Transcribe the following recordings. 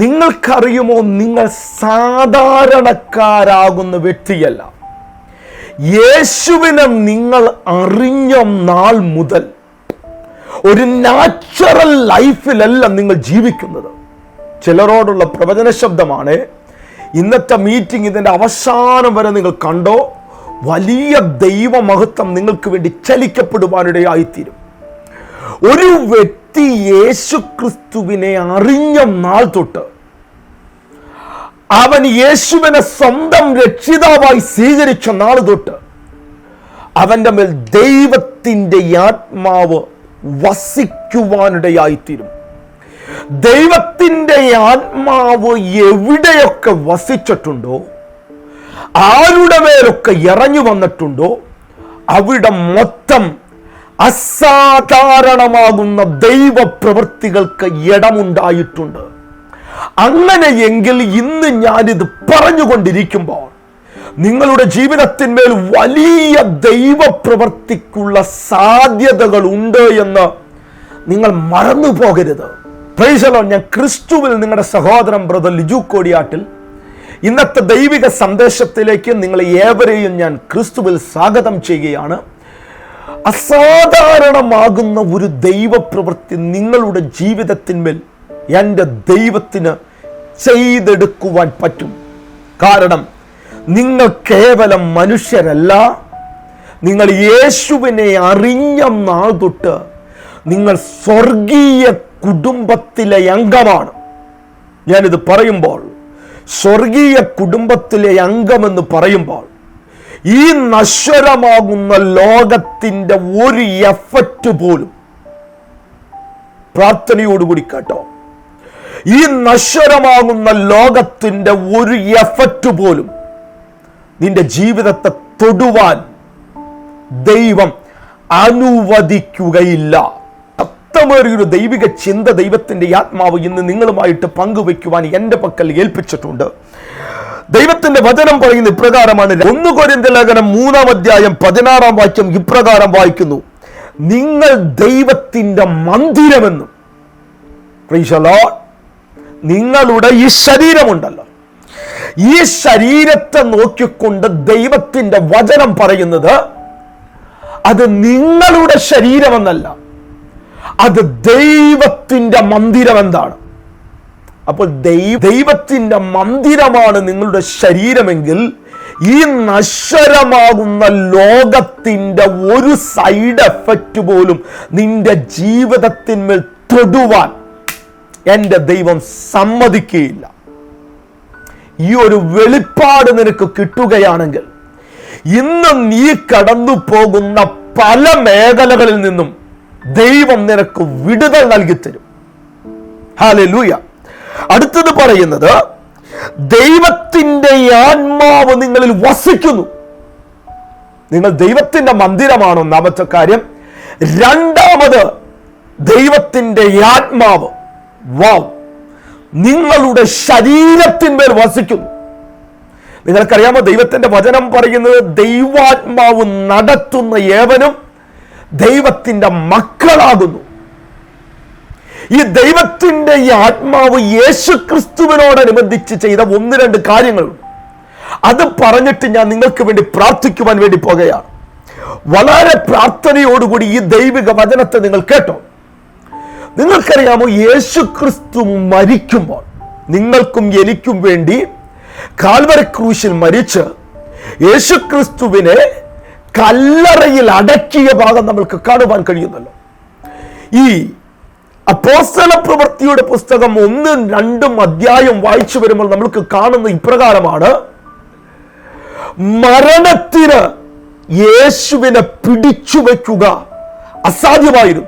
നിങ്ങൾക്കറിയുമോ നിങ്ങൾ സാധാരണക്കാരാകുന്ന വ്യക്തിയല്ല? യേശുവിനെ നിങ്ങൾ അറിഞ്ഞ നാൾ മുതൽ ഒരു നാച്ചുറൽ ലൈഫിലല്ല നിങ്ങൾ ജീവിക്കുന്നത്. ചിലരോടുള്ള പ്രവചന ശബ്ദമാണ് ഇന്നത്തെ മീറ്റിംഗ് ഇതിന്റെ അവസാനം വരെ നിങ്ങൾ കണ്ടോ വലിയ ദൈവമഹത്വം നിങ്ങൾക്ക് വേണ്ടി ചലിക്കപ്പെടുവാനിടയായിത്തീരും. ഒരു വ്യക്തി യേശുക്രിസ്തുവിനെ അറിഞ്ഞ നാൾ തൊട്ട് അവൻ യേശുവിനെ സ്വന്തം രക്ഷിതാവായി സ്വീകരിച്ച നാൾ തൊട്ട് അവന്റെ മേൽ ദൈവത്തിന്റെ ആത്മാവ് വസിക്കുവാനിടയായിത്തീരും. ദൈവത്തിന്റെ ആത്മാവ് എവിടെയൊക്കെ വസിച്ചിട്ടുണ്ടോ ആരുടെ മേലൊക്കെ ഇറങ്ങി വന്നിട്ടുണ്ടോ അവിടെ മൊത്തം അസാധാരണമാകുന്ന ദൈവപ്രവൃത്തികൾക്ക് ഇടമുണ്ടായിട്ടുണ്ട്. അങ്ങനെയെങ്കിൽ ഇന്ന് ഞാനിത് പറഞ്ഞുകൊണ്ടിരിക്കുമ്പോൾ നിങ്ങളുടെ ജീവിതത്തിന്മേൽ വലിയ ദൈവപ്രവർത്തിക്കുള്ള സാധ്യതകൾ ഉണ്ട് എന്ന് നിങ്ങൾ മറന്നു പോകരുത്. പ്രൈസലോ ഞാൻ ക്രിസ്തുവിൽ നിങ്ങളുടെ സഹോദരൻ ബ്രദർ ലിജു കോടിയാട്ടിൽ ഇന്നത്തെ ദൈവിക സന്ദേശത്തിലേക്ക് നിങ്ങളെ ഏവരെയും ഞാൻ ക്രിസ്തുവിൽ സ്വാഗതം ചെയ്യുകയാണ്. അസാധാരണമാകുന്ന ഒരു ദൈവപ്രവൃത്തി നിങ്ങളുടെ ജീവിതത്തിന്മേൽ എന്റെ ദൈവത്തിന് ചെയ്തെടുക്കുവാൻ പറ്റും. കാരണം നിങ്ങൾ കേവലം മനുഷ്യരല്ല. നിങ്ങൾ യേശുവിനെ അറിഞ്ഞ നാൾ തൊട്ട് നിങ്ങൾ സ്വർഗീയ കുടുംബത്തിലെ അംഗമാണ്. ഞാനിത് പറയുമ്പോൾ സ്വർഗീയ കുടുംബത്തിലെ അംഗമെന്ന് പറയുമ്പോൾ ഈ നശ്വരമാകുന്ന ലോകത്തിന്റെ ഒരു എഫക്റ്റ് പോലും. പ്രാർത്ഥനയോടുകൂടി കേട്ടോ. ഈ നശ്വരമാകുന്ന ലോകത്തിന്റെ ഒരു എഫക്റ്റ് പോലും നിന്റെ ജീവിതത്തെ തൊടുവാൻ ദൈവം അനുവദിക്കുകയില്ല. ശക്തമേറിയൊരു ദൈവിക ചിന്ത ദൈവത്തിന്റെ ആത്മാവ് ഇന്ന് നിങ്ങളുമായിട്ട് പങ്കുവയ്ക്കുവാൻ എന്റെ പക്കൽ ഏൽപ്പിച്ചിട്ടുണ്ട്. ദൈവത്തിന്റെ വചനം പറയുന്ന ഇപ്രകാരമാണ്. ഒന്ന് കൊരിന്ത ലേഖനം മൂന്നാം അധ്യായം പതിനാറാം വാക്യം ഇപ്രകാരം വായിക്കുന്നു. നിങ്ങൾ ദൈവത്തിന്റെ മന്ദിരമെന്നും നിങ്ങളുടെ ഈ ശരീരമുണ്ടല്ലോ. ഈ ശരീരത്തെ നോക്കിക്കൊണ്ട് ദൈവത്തിന്റെ വചനം പറയുന്നത് അത് നിങ്ങളുടെ ശരീരമെന്നല്ല. അത് ദൈവത്തിന്റെ മന്ദിരം എന്താണ് അപ്പോൾ ദൈവ ദൈവത്തിന്റെ മന്ദിരമാണ് നിങ്ങളുടെ ശരീരമെങ്കിൽ ഈ നശ്വരമാകുന്ന ലോകത്തിന്റെ ഒരു സൈഡ് എഫക്റ്റ് പോലും നിന്റെ ജീവിതത്തിന്മേൽ തൊടുവാൻ എന്റെ ദൈവം സമ്മതിക്കുകയില്ല. ഈ ഒരു വെളിപ്പാട് നിനക്ക് കിട്ടുകയാണെങ്കിൽ ഇന്ന് നീ കടന്നു പോകുന്ന പല മേഖലകളിൽ നിന്നും ദൈവം നിനക്ക് വിടുതൽ നൽകി തരും ഹാലൂയ അടുത്തത് പറയുന്നത് ദൈവത്തിന്റെ ആത്മാവ് നിങ്ങളിൽ വസിക്കുന്നു. നിങ്ങൾ ദൈവത്തിന്റെ മന്ദിരമാണ് ഒന്നാമത്തെ കാര്യം. രണ്ടാമത് ദൈവത്തിന്റെ ആത്മാവ്. വാവ് നിങ്ങളുടെ ശരീരത്തിന്മേൽ വസിക്കുന്നു. നിങ്ങൾക്കറിയാമോ ദൈവത്തിന്റെ വചനം പറയുന്നത് ദൈവാത്മാവ് നടത്തുന്ന ഏവനും ദൈവത്തിന്റെ മക്കളാകുന്നു. ഈ ദൈവത്തിന്റെ ഈ ആത്മാവ് യേശു ക്രിസ്തുവിനോടനുബന്ധിച്ച് ചെയ്ത ഒന്ന് രണ്ട് കാര്യങ്ങൾ. അത് പറഞ്ഞിട്ട് ഞാൻ നിങ്ങൾക്ക് വേണ്ടി പ്രാർത്ഥിക്കുവാൻ വേണ്ടി പോകുകയാണ്. വളരെ പ്രാർത്ഥനയോടുകൂടി ഈ ദൈവിക വചനത്തെ നിങ്ങൾ കേട്ടോ. നിങ്ങൾക്കറിയാമോ യേശു ക്രിസ്തു മരിക്കുമ്പോൾ നിങ്ങൾക്കും എനിക്കും വേണ്ടി കാൽവര ക്രൂശിൽ മരിച്ച് യേശു ക്രിസ്തുവിനെ കല്ലറയിൽ അടക്കിയ ഭാഗം നമ്മൾക്ക് കാണുവാൻ കഴിയുന്നല്ലോ. ഈ അപ്പോസ്തല പ്രവൃത്തിയുടെ പുസ്തകം ഒന്നും രണ്ടും അധ്യായം വായിച്ചു വരുമ്പോൾ നമ്മൾക്ക് കാണുന്ന ഇപ്രകാരമാണ്. മരണത്തിന് യേശുവിനെ പിടിച്ചു വയ്ക്കുക അസാധ്യമായിരുന്നു.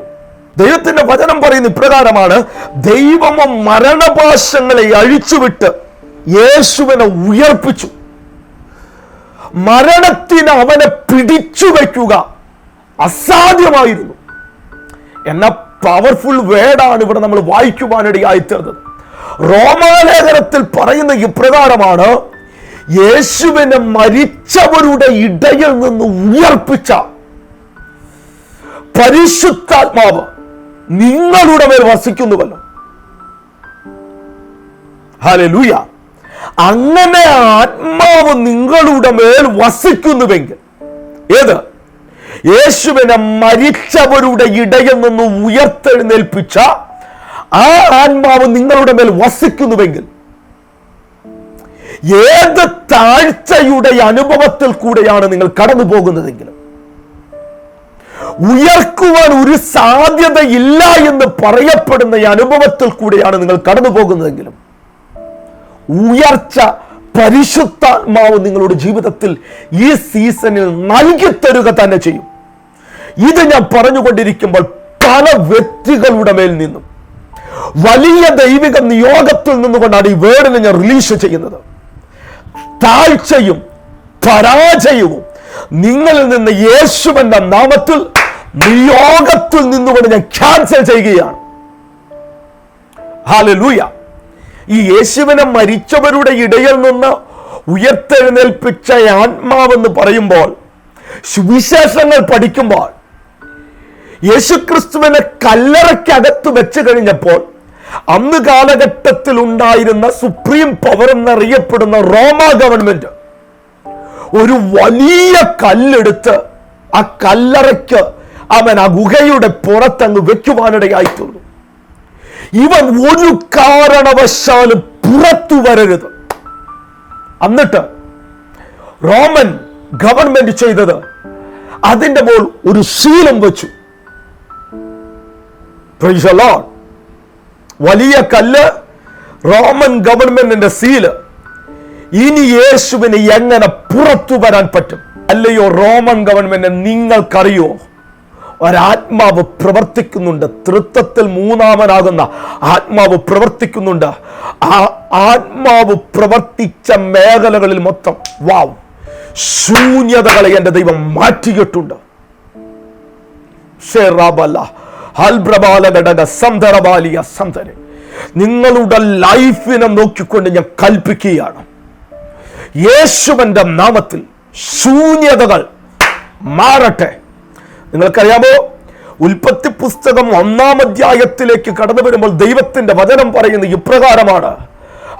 ദൈവത്തിന്റെ വചനം പറയുന്ന ഇപ്രകാരമാണ് ദൈവമ മരണപാശങ്ങളെ അഴിച്ചുവിട്ട് യേശുവിനെ ഉയർപ്പിച്ചു. മരണത്തിന് അവനെ പിടിച്ചു വയ്ക്കുക അസാധ്യമായിരുന്നു. എന്ന പവർഫുൾ വേർഡാണ് ഇവിടെ നമ്മൾ വായിക്കുവാനിടയായി തീർന്നത് റോമാലേഖനത്തിൽ പറയുന്ന ഇപ്രകാരമാണ് യേശുവിനെ മരിച്ചവരുടെ ഇടയിൽ നിന്ന് ഉയർപ്പിച്ച പരിശുദ്ധാത്മാവ് നിങ്ങളുടെ മേൽ വസിക്കുന്നുവല്ലോ. ഹല്ലേലൂയ അങ്ങനെ ആത്മാവ് നിങ്ങളുടെ മേൽ വസിക്കുന്നുവെങ്കിൽ ഏത്? യേശുവിനെ മരിച്ചവരുടെ ഇടയിൽ നിന്ന് ഉയർത്തെഴുന്നേൽപ്പിച്ച ആ ആത്മാവ് നിങ്ങളുടെ മേൽ വസിക്കുന്നുവെങ്കിൽ ഏത് താഴ്ചയുടെ അനുഭവത്തിൽ കൂടെയാണ് നിങ്ങൾ കടന്നു പോകുന്നതെങ്കിലും ഉയർക്കുവാൻ ഒരു സാധ്യതയില്ല എന്ന് പറയപ്പെടുന്ന അനുഭവത്തിൽ കൂടെയാണ് നിങ്ങൾ കടന്നു പോകുന്നതെങ്കിലും ഉയർച്ച പരിശുദ്ധാത്മാവ് നിങ്ങളുടെ ജീവിതത്തിൽ ഈ സീസണിൽ നൽകി തരുക തന്നെ ചെയ്യും. ഇത് ഞാൻ പറഞ്ഞുകൊണ്ടിരിക്കുമ്പോൾ പല വ്യക്തികളുടെ മേൽ നിന്നും വലിയ ദൈവിക നിയോഗത്തിൽ നിന്നുകൊണ്ടാണ് ഈ വേർഡിനെ ഞാൻ റിലീസ് ചെയ്യുന്നത്. താഴ്ചയും പരാജയവും നിങ്ങളിൽ നിന്ന് യേശുവിന്റെ നാമത്തിൽ നിയോഗത്തിൽ നിന്നുകൊണ്ട് ഞാൻ ക്യാൻസൽ ചെയ്യുകയാണ്. ഹാലലൂയ ഈ യേശുവിനെ മരിച്ചവരുടെ ഇടയിൽ നിന്ന് ഉയർത്തെഴുന്നേൽപ്പിച്ച ആത്മാവെന്ന് പറയുമ്പോൾ സുവിശേഷങ്ങൾ പഠിക്കുമ്പോൾ യേശുക്രിസ്തുവിനെ കല്ലറയ്ക്കകത്ത് വെച്ച് കഴിഞ്ഞപ്പോൾ അന്ന് കാലഘട്ടത്തിൽ ഉണ്ടായിരുന്ന സുപ്രീം പവർ എന്നറിയപ്പെടുന്ന റോമ ഗവൺമെന്റ് ഒരു വലിയ കല്ലെടുത്ത് ആ കല്ലറയ്ക്ക് അവൻ ആ ഗുഹയുടെ പുറത്തങ്ങ് വെക്കുവാനിടയായി തീർന്നു ഇവൻ ഒരു കാരണവശാലും പുറത്തു വരരുത്. എന്നിട്ട് റോമൻ ഗവൺമെന്റ് ചെയ്തത് അതിന്റെ മോൾ ഒരു ശീലം വെച്ചു. Lord. വലിയ കല്ല് റോമൻ ഗവൺമെന്റിന്റെ സീൽ ഇനി യേശുവിന് എങ്ങനെ പുറത്തു വരാൻ പറ്റും? അല്ലയോ റോമൻ ഗവൺമെന്റ് നിങ്ങൾക്കറിയോ? ഒരാത്മാവ് പ്രവർത്തിക്കുന്നുണ്ട്. തൃത്വത്തിൽ മൂന്നാമനാകുന്ന ആത്മാവ് പ്രവർത്തിക്കുന്നുണ്ട്. ആ ആത്മാവ് പ്രവർത്തിച്ച മേഖലകളിൽ മൊത്തം വാവ് ശൂന്യതകളെ എന്റെ ദൈവം മാറ്റിയിട്ടുണ്ട്. സന്ധരബാലിയ സന്ധരെ നിങ്ങളുടെ ലൈഫിനെ നോക്കിക്കൊണ്ട് ഞാൻ കൽപ്പിക്കുകയാണ്. യേശുവന്റെ നാമത്തിൽ ശൂന്യതകൾ മാറട്ടെ. നിങ്ങൾക്കറിയാമോ? ഉൽപ്പത്തി പുസ്തകം ഒന്നാം അധ്യായത്തിലേക്ക് കടന്നു വരുമ്പോൾ ദൈവത്തിന്റെ വചനം പറയുന്ന ഇപ്രകാരമാണ്.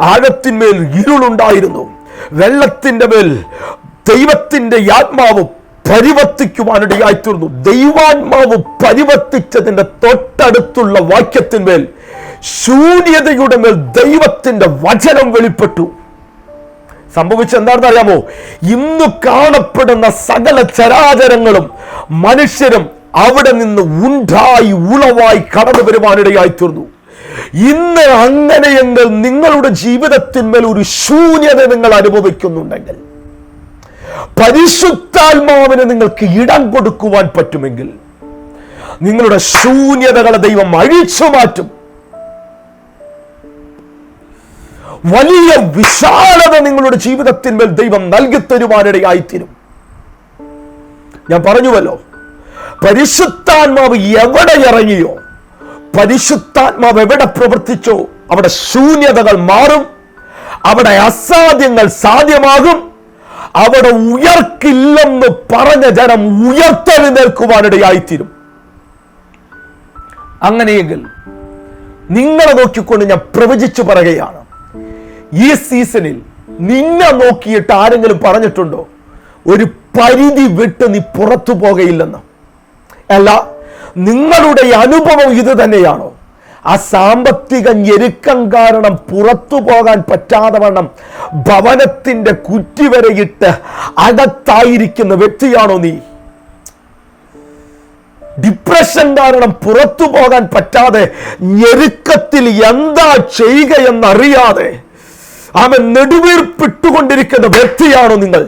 ആഴത്തിന്മേൽ ഇരുളുണ്ടായിരുന്നു. വെള്ളത്തിന്റെ മേൽ ദൈവത്തിന്റെ ആത്മാവ് പരിവർത്തിക്കുവാനിടയായിത്തീർന്നു ദൈവാത്മാവ് പരിവർത്തിച്ചതിന്റെ തൊട്ടടുത്തുള്ള വാക്യത്തിന്മേൽ ശൂന്യതയുടെ മേൽ ദൈവത്തിന്റെ വചനം വെളിപ്പെട്ടു. സംഭവിച്ച എന്താണെന്ന് അറിയാമോ? ഇന്ന് കാണപ്പെടുന്ന സകല ചരാചരങ്ങളും മനുഷ്യരും അവിടെ നിന്ന് ഉണ്ടായി ഉളവായി കടന്നു വരുവാനിടയായി തീർന്നു ഇന്ന് അങ്ങനെയെങ്കിൽ നിങ്ങളുടെ ജീവിതത്തിന്മേൽ ഒരു ശൂന്യത നിങ്ങൾ അനുഭവിക്കുന്നുണ്ടെങ്കിൽ പരിശുദ്ധാത്മാവിന് നിങ്ങൾക്ക് ഇടം കൊടുക്കുവാൻ പറ്റുമെങ്കിൽ നിങ്ങളുടെ ശൂന്യതകളെ ദൈവം അഴിച്ചു മാറ്റും. വലിയ വിശാലത നിങ്ങളുടെ ജീവിതത്തിന്മേൽ ദൈവം നൽകി തരുവാനിടയായിത്തീരും ഞാൻ പറഞ്ഞുവല്ലോ പരിശുദ്ധാത്മാവ് എവിടെ ഇറങ്ങിയോ പരിശുദ്ധാത്മാവ് എവിടെ പ്രവർത്തിച്ചോ അവിടെ ശൂന്യതകൾ മാറും അവിടെ അസാധ്യങ്ങൾ സാധ്യമാകും. അവിടെ ഉയർക്കില്ലെന്ന് പറഞ്ഞ ജനം ഉയർത്തെഴുന്നേൽക്കുവാനിടയായിത്തീരും അങ്ങനെയെങ്കിൽ നിങ്ങളെ നോക്കിക്കൊണ്ട് ഞാൻ പ്രവചിച്ചു പറയുകയാണ്. ഈ സീസണിൽ നിന്നെ നോക്കിയിട്ട് ആരെങ്കിലും പറഞ്ഞിട്ടുണ്ടോ? ഒരു പരിധി വിട്ട് നീ പുറത്തു പോകയില്ലെന്ന്. അല്ല നിങ്ങളുടെ അനുഭവം ഇത് തന്നെയാണോ? ആ സാമ്പത്തിക ഞെരുക്കം കാരണം പുറത്തു പോകാൻ പറ്റാതെ വണ്ണം ഭവനത്തിന്റെ കുറ്റിവരയിട്ട് അകത്തായിരിക്കുന്ന വ്യക്തിയാണോ നീ? ഡിപ്രഷൻ കാരണം പുറത്തു പോകാൻ പറ്റാതെ ഞെരുക്കത്തിൽ എന്താ ചെയ്യുക എന്നറിയാതെ അവൻ നെടുവീർപ്പിട്ടുകൊണ്ടിരിക്കുന്ന വ്യക്തിയാണോ നിങ്ങൾ?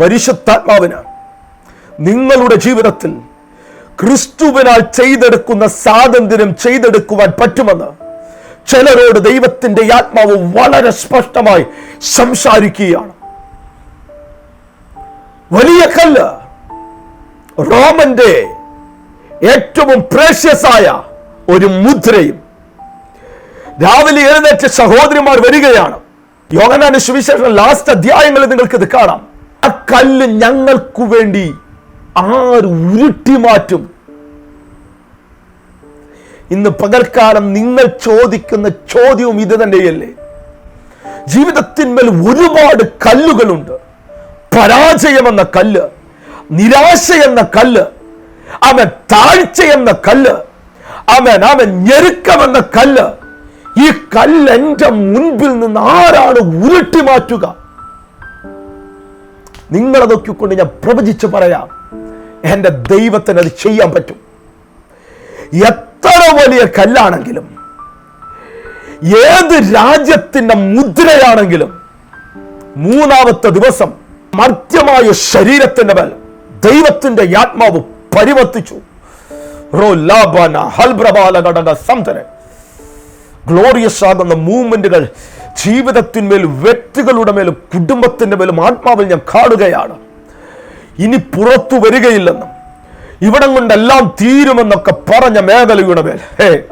പരിശുദ്ധാത്മാവിനാണ്. നിങ്ങളുടെ ജീവിതത്തിൽ ക്രിസ്തുവിനാൽ ചെയ്തെടുക്കുന്ന സ്വാതന്ത്ര്യം ചെയ്തെടുക്കുവാൻ പറ്റുമെന്ന് ചിലരോട് ദൈവത്തിന്റെ ആത്മാവ് വളരെ സ്പഷ്ടമായി സംസാരിക്കുകയാണ്. വലിയ കല്ല് റോമന്റെ ഏറ്റവും പ്രേഷ്യസായ ഒരു മുദ്രയും. രാവിലെ എഴുന്നേറ്റ് സഹോദരിമാർ വരികയാണ്. യോഗനാന്റെ സുവിശേഷം ലാസ്റ്റ് അധ്യായങ്ങളിൽ നിങ്ങൾക്ക് ഇത് കാണാം. ആ കല്ല് ഞങ്ങൾക്ക് വേണ്ടി ആര് ഉരുട്ടി മാറ്റും? ഇന്ന് പകൽക്കാലം നിങ്ങൾ ചോദിക്കുന്ന ചോദ്യവും ഇത് തന്നെയല്ലേ? ജീവിതത്തിന്മേൽ ഒരുപാട് കല്ലുകളുണ്ട്. പരാജയം എന്ന കല്ല് നിരാശ എന്ന കല്ല് അവൻ താഴ്ച എന്ന കല്ല് അവൻ അവൻ ഞെരുക്കമെന്ന കല്ല്. ഈ കല്ല് എന്റെ മുൻപിൽ നിന്ന് ആരാണ് ഉരുട്ടി മാറ്റുക? നിങ്ങളതൊക്കെ കൊണ്ട് ഞാൻ പ്രവചിച്ചു പറയാം. എന്റെ ദൈവത്തിന് അത് ചെയ്യാൻ പറ്റും. എത്ര വലിയ കല്ലാണെങ്കിലും ഏത് രാജ്യത്തിന്റെ മുദ്രയാണെങ്കിലും മൂന്നാമത്തെ ദിവസം മർത്യമായ ശരീരത്തിന്റെ മേൽ ദൈവത്തിന്റെ ആത്മാവ് പരിവർത്തിച്ചു. ഗ്ലോറിയസ് ആകുന്ന മൂവ്മെന്റുകൾ ജീവിതത്തിന്മേൽ വ്യക്തികളുടെ മേലും കുടുംബത്തിന്റെ മേലും ആത്മാവിൽ ഞാൻ കാണുകയാണ്. ഇനി പുറത്തു വരികയില്ലെന്നും. ഇവിടം കൊണ്ടെല്ലാം തീരുമെന്നൊക്കെ പറഞ്ഞ മേഖലയുടെ മേൽ. ഹേ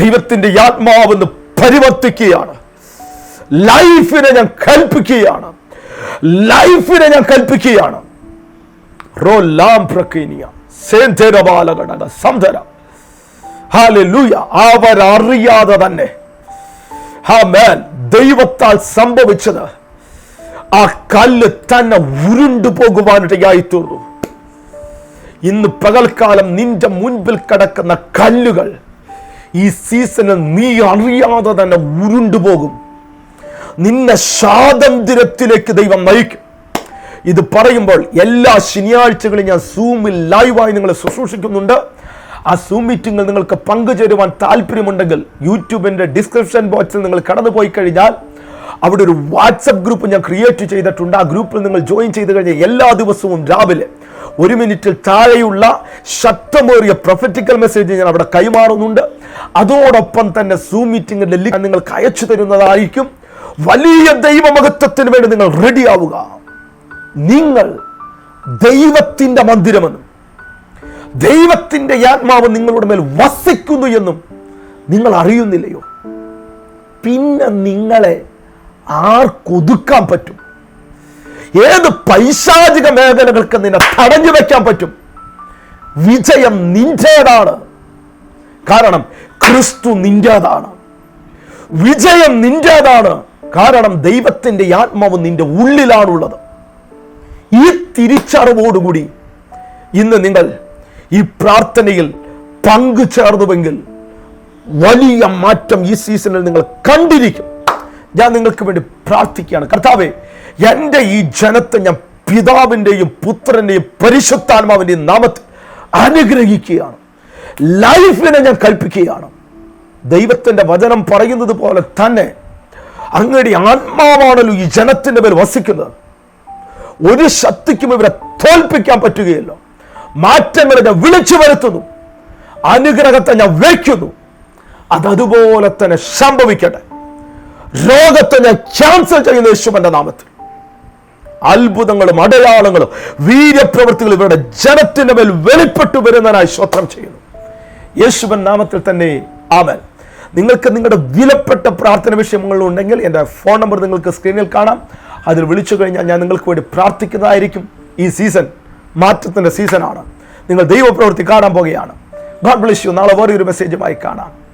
ദൈവത്തിന്റെ ആത്മാവെന്ന് പരിവർത്തിക്കുകയാണ്. ലൈഫിനെ ഞാൻ കൽപ്പിക്കുകയാണ്. ലൈഫിനെ ഞാൻ കൽപ്പിക്കുകയാണ്. റോ ലാം അവരറിയാതെ തന്നെ ഹാ ദൈവത്താൽ സംഭവിച്ചത് ആ കല്ല് തന്നെ ഉരുണ്ടു പോകുവാനിടയായി തീർന്നു ഇന്ന് പകൽക്കാലം നിന്റെ മുൻപിൽ കിടക്കുന്ന കല്ലുകൾ ഈ സീസണിൽ നീ അറിയാതെ തന്നെ ഉരുണ്ടു പോകും. നിന്നെ സ്വാതന്ത്ര്യത്തിലേക്ക് ദൈവം നയിക്കും. ഇത് പറയുമ്പോൾ എല്ലാ ശനിയാഴ്ചകളും ഞാൻ സൂമിൽ ലൈവായി നിങ്ങളെ ശുശ്രൂഷിക്കുന്നുണ്ട്. ആ സൂം മീറ്റിങ്ങിൽ നിങ്ങൾക്ക് പങ്കുചേരുവാൻ താല്പര്യമുണ്ടെങ്കിൽ യൂട്യൂബിന്റെ ഡിസ്ക്രിപ്ഷൻ ബോക്സിൽ നിങ്ങൾ കടന്നു പോയി കഴിഞ്ഞാൽ അവിടെ ഒരു വാട്സപ്പ് ഗ്രൂപ്പ് ഞാൻ ക്രിയേറ്റ് ചെയ്തിട്ടുണ്ട്. ആ ഗ്രൂപ്പിൽ നിങ്ങൾ ജോയിൻ ചെയ്ത് കഴിഞ്ഞാൽ എല്ലാ ദിവസവും രാവിലെ ഒരു മിനിറ്റിൽ താഴെയുള്ള ശക്തമേറിയ പ്രൊഫറ്റിക്കൽ മെസ്സേജ് ഞാൻ അവിടെ കൈമാറുന്നുണ്ട്. അതോടൊപ്പം തന്നെ സൂം മീറ്റിംഗിന്റെ ലിങ്ക് നിങ്ങൾക്ക് അയച്ചു തരുന്നതായിരിക്കും. വലിയ ദൈവമഹത്വത്തിന് വേണ്ടി നിങ്ങൾ റെഡിയാവുക നിങ്ങൾ ദൈവത്തിന്റെ മന്ദിരമെന്നും ദൈവത്തിന്റെ ആത്മാവ് നിങ്ങളുടെ മേൽ വസിക്കുന്നു എന്നും നിങ്ങൾ അറിയുന്നില്ലയോ? പിന്നെ നിങ്ങളെ ആർക്കൊതുക്കാൻ പറ്റും? ഏത് പൈശാചിക മേഖലകൾക്ക് നിന്നെ തടഞ്ഞു വയ്ക്കാൻ പറ്റും? വിജയം നിന്റേതാണ്. കാരണം ക്രിസ്തു നിന്റേതാണ്. വിജയം നിന്റേതാണ്. കാരണം ദൈവത്തിന്റെ ആത്മാവ് നിന്റെ ഉള്ളിലാണുള്ളത്. ഈ തിരിച്ചറിവോടുകൂടി ഇന്ന് നിങ്ങൾ ഈ പ്രാർത്ഥനയിൽ പങ്കു ചേർന്നുവെങ്കിൽ വലിയ മാറ്റം ഈ സീസണിൽ നിങ്ങൾ കണ്ടിരിക്കും. ഞാൻ നിങ്ങൾക്ക് വേണ്ടി പ്രാർത്ഥിക്കുകയാണ്. കർത്താവെ എന്റെ ഈ ജനത്തെ ഞാൻ പിതാവിന്റെയും പുത്രന്റെയും പരിശുദ്ധാത്മാവിന്റെയും നാമത്തിൽ അനുഗ്രഹിക്കുകയാണ്. ലൈഫിനെ ഞാൻ കൽപ്പിക്കുകയാണ്. ദൈവത്തിന്റെ വചനം പറയുന്നത് പോലെ തന്നെ അങ്ങയുടെ ആത്മാവാണല്ലോ ഈ ജനത്തിന്റെ മേൽ വസിക്കുന്നത്. ഒരു ശക്തിക്കും ഇവരെ തോൽപ്പിക്കാൻ പറ്റുകയില്ല. മാറ്റങ്ങളെ ഞാൻ വിളിച്ചു വരുത്തുന്നു. അനുഗ്രഹത്തെ ഞാൻ വയ്ക്കുന്നു. അതതുപോലെ തന്നെ സംഭവിക്കട്ടെ. രോഗത്തെ ഞാൻ ക്യാൻസൽ ചെയ്യുന്ന യേശുവിന്റെ നാമത്തിൽ. അത്ഭുതങ്ങളും അടയാളങ്ങളും വീര്യപ്രവൃത്തികളും ഇവരുടെ ജനത്തിന്റെ മേൽ വെളിപ്പെട്ടു വരുന്നതിനായി സ്വത്രം ചെയ്യുന്നു. യേശുവൻ നാമത്തിൽ തന്നെ ആമൻ. നിങ്ങൾക്ക് നിങ്ങളുടെ വിലപ്പെട്ട പ്രാർത്ഥന വിഷയങ്ങൾ ഉണ്ടെങ്കിൽ എന്റെ ഫോൺ നമ്പർ നിങ്ങൾക്ക് സ്ക്രീനിൽ കാണാം. അതിൽ വിളിച്ചു കഴിഞ്ഞാൽ ഞാൻ നിങ്ങൾക്ക് വേണ്ടി പ്രാർത്ഥിക്കുന്നതായിരിക്കും. ഈ സീസൺ മാറ്റത്തിന്റെ സീസണാണ്. നിങ്ങൾ ദൈവപ്രവൃത്തി കാണാൻ പോകുകയാണ് ഗോഡ് ബ്ലിസ് യു. നാളെ വേറെ ഒരു മെസ്സേജുമായി കാണാം.